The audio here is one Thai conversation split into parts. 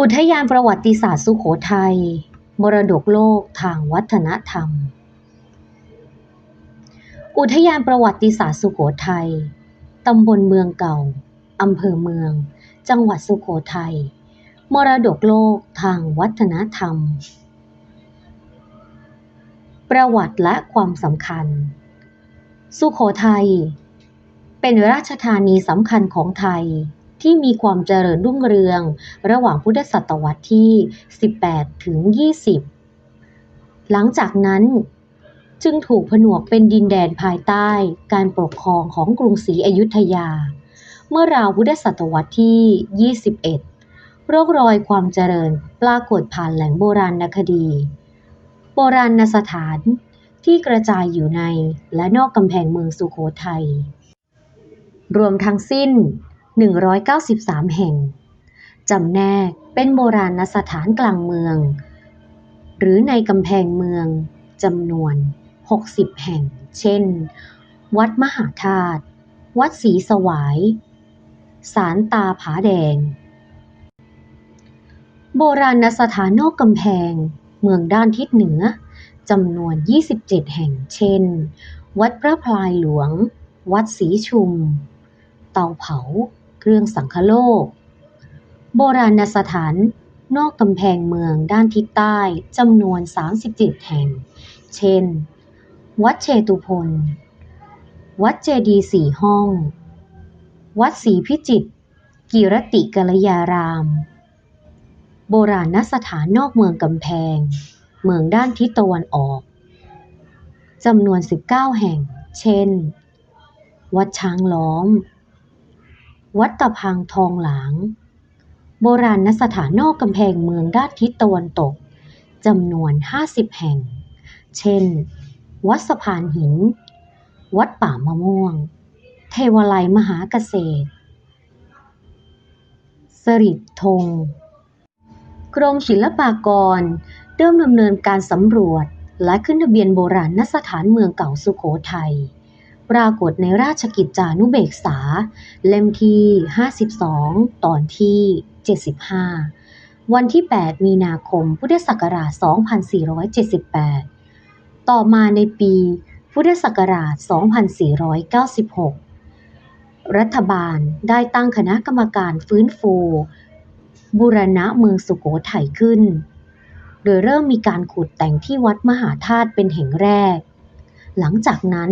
อุทยานประวัติศาสตร์สุโขทัย มรดกโลกทางวัฒนธรรม อุทยานประวัติศาสตร์สุโขทัย ตำบลเมืองเก่า อำเภอเมือง จังหวัดสุโขทัย มรดกโลกทางวัฒนธรรม ประวัติและความสำคัญ สุโขทัย เป็นราชธานีสำคัญของไทย ที่มีความเจริญรุ่งเรือง ระหว่างพุทธศตวรรษที่ 18 ถึง 20 หลังจากนั้นจึงถูกผนวกเป็นดินแดนภายใต้การปกครองของกรุงศรีอยุธยา เมื่อราวพุทธศตวรรษที่ 21 ร่องรอยความเจริญปรากฏผ่านแหล่งโบราณคดี โบราณสถานที่กระจายอยู่ในและนอกกำแพงเมืองสุโขทัย รวมทั้งสิ้น 193 แห่ง จำแนกเป็นโบราณสถานกลางเมือง หรือในกำแพงเมืองจำนวน 60 แห่ง เช่น วัดมหาธาตุ วัดศรีสวายศาลตาผาแดง โบราณสถานนอกกำแพง เมืองด้านทิศเหนือจำนวน 27 แห่ง เช่น วัดพระพลายหลวง วัดศรีชุม เตาเผา เครื่องสังคโลก โบราณสถานนอกกำแพงเมืองด้านทิศใต้จำนวน 37 แห่ง เช่น วัดเชตุพนวัดเจดีสี่ห้อง วัดศรีพิจิตรกิรติกัลยาราม โบราณสถานนอกเมืองกำแพง เมืองด้านทิศตะวันออกจำนวน 19 แห่ง เช่น วัดช้างล้อม วัดตะพังทองหลาง โบราณสถานนอกกำแพงเมืองด้านทิศตะวันตกจำนวน 50 แห่ง เช่น วัดสะพานหิน วัดป่ามะม่วง เทวาลัยมหาเกษตร สริดธง กรมศิลปากรเริ่มดำเนินการสำรวจและขึ้นทะเบียนโบราณนสถานเมืองเก่าสุโขทัย ปรากฏในราชกิจจานุเบกษา เล่มที่ 52 ตอนที่ 75 วันที่ 8 มีนาคม พุทธศักราช 2478 ต่อมาในปี พุทธศักราช 2496 รัฐบาลได้ตั้งคณะกรรมการฟื้นฟูบูรณะเมืองสุโขทัยขึ้น โดยเริ่มมีการขุดแต่งที่วัดมหาธาตุเป็นแห่งแรก หลังจากนั้น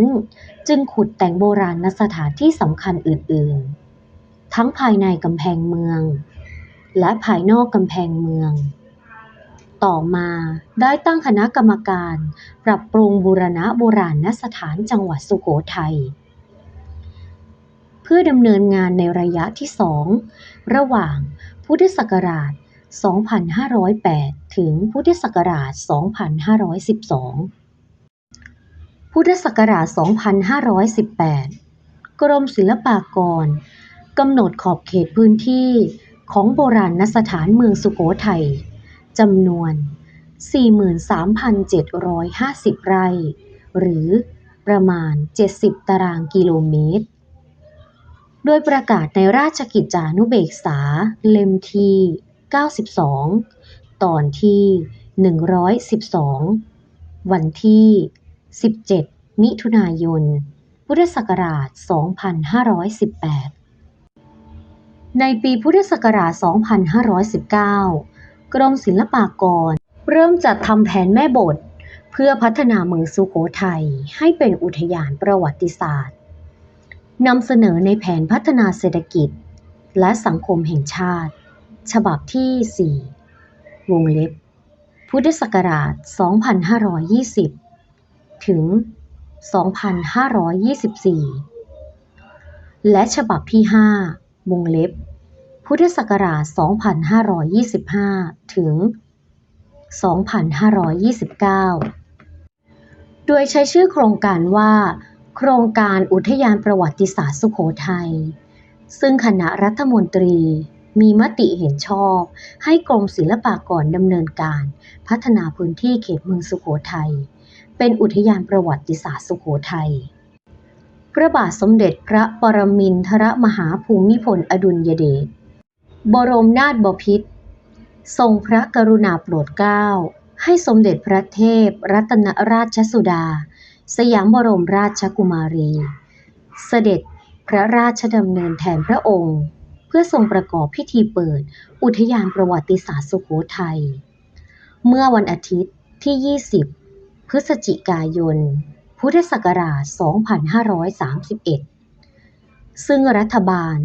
จึงขุดแต่งโบราณสถานที่สำคัญอื่นๆ ทั้งภายในกำแพงเมือง และภายนอกกำแพงเมือง ต่อมาได้ตั้งคณะกรรมการ ปรับปรุงบูรณะโบราณสถานจังหวัดสุโขทัยเพื่อดำเนินงานในระยะที่สองระหว่างพุทธศักราช 2508 ถึงพุทธศักราช 2512 พุทธศักราช 2518 กรมศิลปากรกำหนดขอบเขตพื้นที่ของโบราณสถานเมืองสุโขทัยจำนวน 43,750 ไร่ หรือประมาณ 70 ตารางกิโลเมตร โดยประกาศในราชกิจจานุเบกษาเล่มที่ 92 ตอนที่ 112 วันที่ 17 มิถุนายน พุทธศักราช 2518 ในปีพุทธศักราช 2519 กรมศิลปากร เริ่มจัดทำแผนแม่บท เพื่อพัฒนาเมืองสุโขทัยให้เป็นอุทยานประวัติศาสตร์นำเสนอในแผนพัฒนาเศรษฐกิจ และสังคมแห่งชาติ ฉบับที่ 4 วงเล็บ พุทธศักราช 2520 ถึง 2524 และฉบับที่ 5 วงเล็บ พุทธศักราช 2525 ถึง 2529 โดยใช้ชื่อโครงการว่า โครงการอุทยานประวัติศาสตร์สุโขทัย ซึ่งคณะรัฐมนตรีมีมติเห็นชอบให้กรมศิลปากรดำเนินการ พัฒนาพื้นที่เขตเมืองสุโขทัย เป็นอุทยานประวัติศาสตร์สุโขทัย พระบาทสมเด็จพระปรมินทรมหาภูมิพลอดุลยเดช บรมนาถบพิตร ทรงพระกรุณาโปรดเกล้า ให้สมเด็จพระเทพรัตนราชสุดา สยามบรมราชกุมารี เสด็จพระราชดำเนินแทนพระองค์ เพื่อทรงประกอบพิธีเปิด อุทยานประวัติศาสตร์สุโขทัย เมื่อวันอาทิตย์ที่ 20 พฤศจิกายน พุทธศักราช 2531 ซึ่งรัฐบาล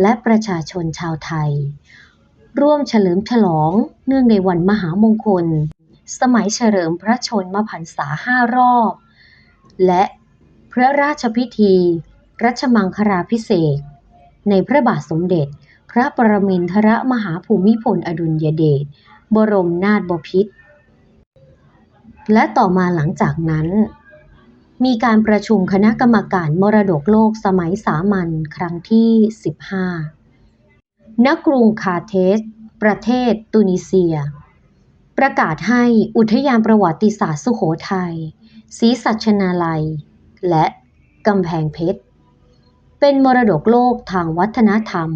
และประชาชนชาวไทย ร่วมเฉลิมฉลองเนื่องในวันมหามงคล สมัยเฉลิมพระชนมพรรษาห้ารอบ และพระราชพิธี รัชมังคลาพิเศษในพระบาทสมเด็จ พระปรมินทรมหาภูมิพลอดุลยเดชบรมนาถบพิตร และต่อมาหลังจากนั้น มีการประชุมคณะกรรมการมรดกโลกสมัยสามัญครั้งที่ 15 ณ กรุงคาเทส ประเทศตุนิเซีย ประกาศให้อุทยานประวัติศาสตร์สุโขทัยศรีสัชนาลัย และกำแพงเพชร เป็นมรดกโลกทางวัฒนธรรม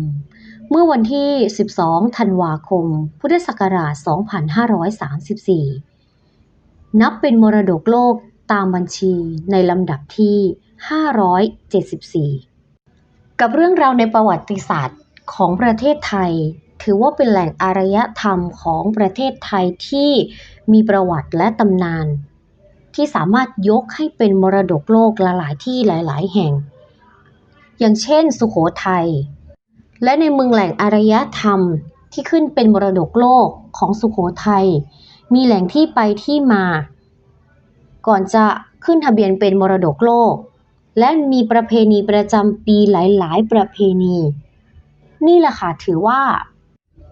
เมื่อวันที่ 12 ธันวาคม พุทธศักราช 2534 นับเป็นมรดกโลกตามบัญชีในลำดับที่ 574 กับเรื่องราวในประวัติศาสตร์ของประเทศไทย ถือว่าเป็นแหล่งอารยธรรมของประเทศไทยที่มีประวัติและตำนาน ที่สามารถยกให้เป็นมรดกโลกหลายที่หลาย ๆ แห่ง อย่างเช่น สุโขทัยและในเมืองแหล่งอารยธรรมที่ขึ้นเป็นมรดกโลกของสุโขทัย มีแหล่งที่ไปที่มา ก่อนจะขึ้นทะเบียนเป็นมรดกโลก และมีประเพณีประจำปีหลาย ๆ ประเพณี นี่แหละค่ะถือว่า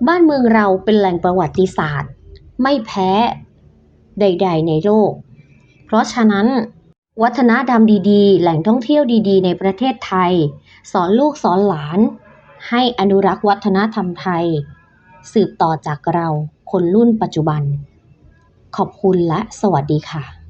บ้านเมืองเราเป็นแหล่งประวัติศาสตร์ ไม่แพ้ใด ๆ ในโลก เพราะฉะนั้น วัฒนธรรมดีๆ แหล่งท่องเที่ยวดี ๆ ในประเทศไทย สอนลูกสอนหลาน ให้อนุรักษ์วัฒนธรรมไทย สืบต่อจากเราคนรุ่นปัจจุบัน ขอบคุณและสวัสดีค่ะ